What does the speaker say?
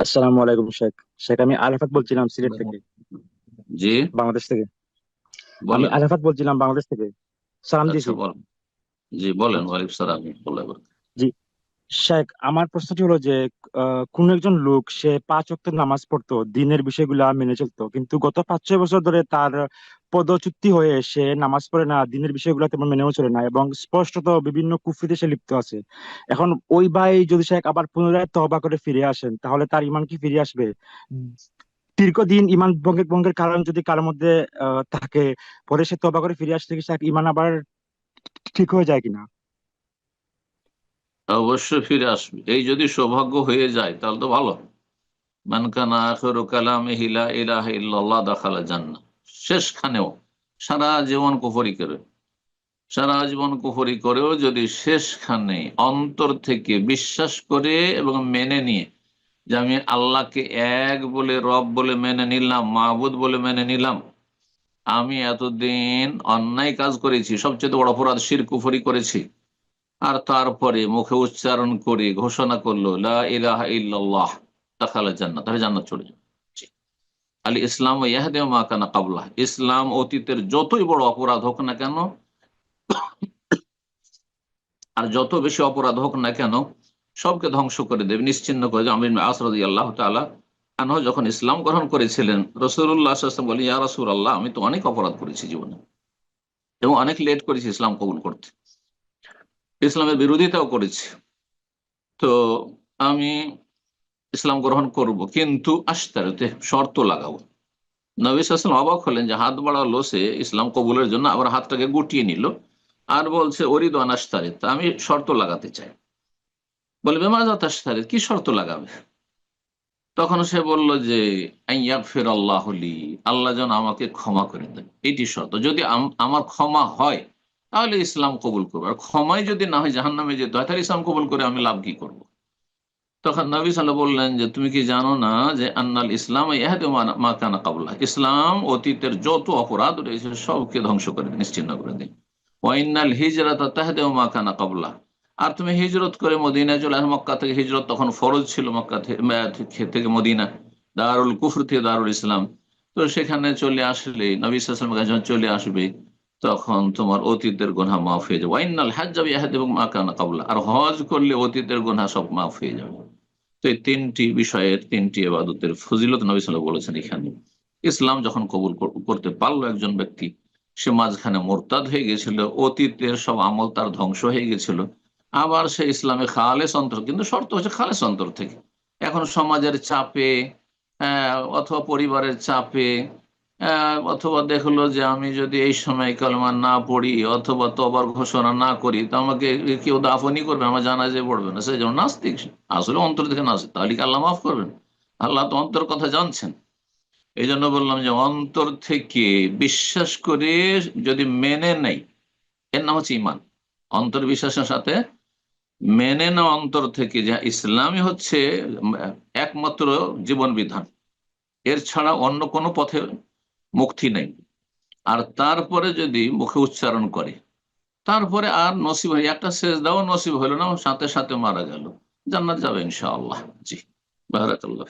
আসসালামু আলাইকুম শেখ। শেখ আমি আরাফাত বলছিলাম সিলেট থেকে। জি। বাংলাদেশ থেকে। আমি আরাফাত বলছিলাম বাংলাদেশ থেকে। সালাম আচ্ছা জি বলেন ওয়ালাইকুম সালাম জি। শেখ আমার প্রশ্নটি হলো যে কোন একজন লোক সে পাঁচ ওয়াক্ত নামাজ পড়তো দিনের বিষয়গুলা মেনে চলতো কিন্তু গত পাঁচ ছয় বছর ধরে তার পদচ্যুতি হয়ে সে নামাজ পড়ে না, দিনের বিষয়গুলো তেমন মেনেও চলে না এবং স্পষ্টত বিভিন্ন কুফরিতে সে লিপ্ত আছে। এখন ওই ভাই যদি শেখ আবার পুনরায় তওবা করে ফিরে আসেন, তাহলে তার ইমান কি ফিরে আসবে? দীর্ঘদিন ইমান ভঙ্গের ভঙ্গের কারণ যদি কারোর মধ্যে থাকে, পরে সে তওবা করে ফিরে আসতে কি ইমান আবার ঠিক হয়ে যায় কিনা? অবশ্যই ফিরে আসবে। এই যদি সৌভাগ্য হয়ে যায়, তাহলে তো ভালো। মানকানা কানা আখিরু কালামিহি লা ইলাহা ইল্লাল্লাহ দাখালা জান্নাহ শেষখানেও সারা জীবন কুফরি করে। সারা জীবন কুফরি করেও যদি শেষখানে অন্তর থেকে বিশ্বাস করে এবং মেনে নিয়ে যে আমি আল্লাহকে এক বলে, রব বলে মেনে নিলাম মাহবুদ বলে মেনে নিলাম, আমি এতদিন অন্যায় কাজ করেছি, সবচেয়ে বড় অপরাধ শির কুফরি করেছি। আর তারপরে মুখে উচ্চারণ করে ঘোষণা করল, লা ইলাহা ইল্লাল্লাহ দাখালা জান্নাত। তাহলে জান্নাত চলে যাবে। আল ইসলাম ও ইয়াহদে মা কানা কাবলা ইসলাম অতীতের যতই বড় অপরাধ হোক না কেন, আর যত বেশি অপরাধ হোক না কেন, সবকে ধ্বংস করে দেবে। নিশ্চিন্ন করে দেবে। আমির আসরদি আল্লাহ তালা আনহ যখন ইসলাম গ্রহণ করেছিলেন রসুল্লাহ বলি ইয়া রসুল আল্লাহ আমি তো অনেক অপরাধ করেছি জীবনে এবং অনেক লেট করেছি ইসলাম কবুল করতে। ইসলামের বিরোধিতাও করেছি। তো আমি ইসলাম গ্রহণ করব, কিন্তু আস্তারতে শর্ত লাগাবো। নবী সাল্লাম অবাক হলেন যে হাত বাড়ালো সে ইসলাম কবুলের জন্য, আবার হাতটাকে গুটিয়ে নিল আর বলছে, অরিদ আনাস্তারিত আমি শর্ত লাগাতে চাই। বলে বেমাজাত আস্তারিত কি শর্ত লাগাবে? তখন সে বলল যে ফের আল্লাহ আল্লাহ যেন আমাকে ক্ষমা করে দেন। এটি শর্ত। যদি আম- আমার ক্ষমা হয়, তাহলে ইসলাম কবুল করব। আর ক্ষমাই যদি না হয় জাহান নামে যেতে হয়, তাহলে ইসলাম কবুল করে আমি লাভ কি করব? তখন নবী সাল্লাহ বললেন যে, তুমি কি জানো না যে আন্নাল ইসলাম ইহাদে মা- মা কানা কাবুল্লাহ ইসলাম অতীতের যত অপরাধ রয়েছে সবকে ধ্বংস করে দিন নিশ্চিন্ন করে দিন ওয়াইনাল হিজরাত তাহদে মা কানা কাবুল্লাহ আর তুমি হিজরত করে মদিনায় চলে মক্কা থেকে হিজরত তখন ফরজ ছিল, মক্কা থেকে থেকে মদিনা, দারুল কুফর থেকে দারুল ইসলাম। তো সেখানে চলে আসলে, নবী কাছে যখন চলে আসবে, তখন তোমার অতীতের গুনাহ মাফ হয়ে যাবে। ওয়াইনাল হাজ যাবে ইহাদ এবং মা কানা কাবুল্লাহ আর হজ করলে অতীতের গুনাহ সব মাফ হয়ে যাবে। তো এই তিনটি বিষয়ের তিনটি এবাদতের ফজিলত নবী সাল্লাহ বলেছেন এখানে। ইসলাম যখন কবুল করতে পারল একজন ব্যক্তি, সে মাঝখানে মোরতাদ হয়ে গেছিল, অতীতের সব আমল তার ধ্বংস হয়ে গেছিল। আবার সে ইসলামে খালেস অন্তর কিন্তু শর্ত হচ্ছে খালেস অন্তর থেকে। এখন সমাজের চাপে অথবা পরিবারের চাপে অথবা দেখল যে আমি যদি এই সময় কালমা না পড়ি অথবা তবার ঘোষণা না করি, তো আমাকে কেউ দাফনই করবে, আমার জানাজে পড়বে না। সে যেমন নাস্তিক আসলে অন্তর থেকে নাস্তিক, তাহলে কি আল্লাহ মাফ করবেন? আল্লাহ তো অন্তর কথা জানছেন। এই জন্য বললাম যে অন্তর থেকে বিশ্বাস করে যদি মেনে নেই, এর নাম হচ্ছে ইমান অন্তর বিশ্বাসের সাথে মেনে নেওয়া অন্তর থেকে যে ইসলামই হচ্ছে, একমাত্র জীবন বিধান। এর ছাড়া অন্য কোনো পথে মুক্তি নেই। আর তারপরে যদি মুখে উচ্চারণ করে, তারপরে আর নসিব হয়, একটা শেষ দাও নসিব হলো না, সাথে সাথে মারা গেল। জান্নাত যাবে ইনশাআল্লাহ। জি বারাকাল্লাহ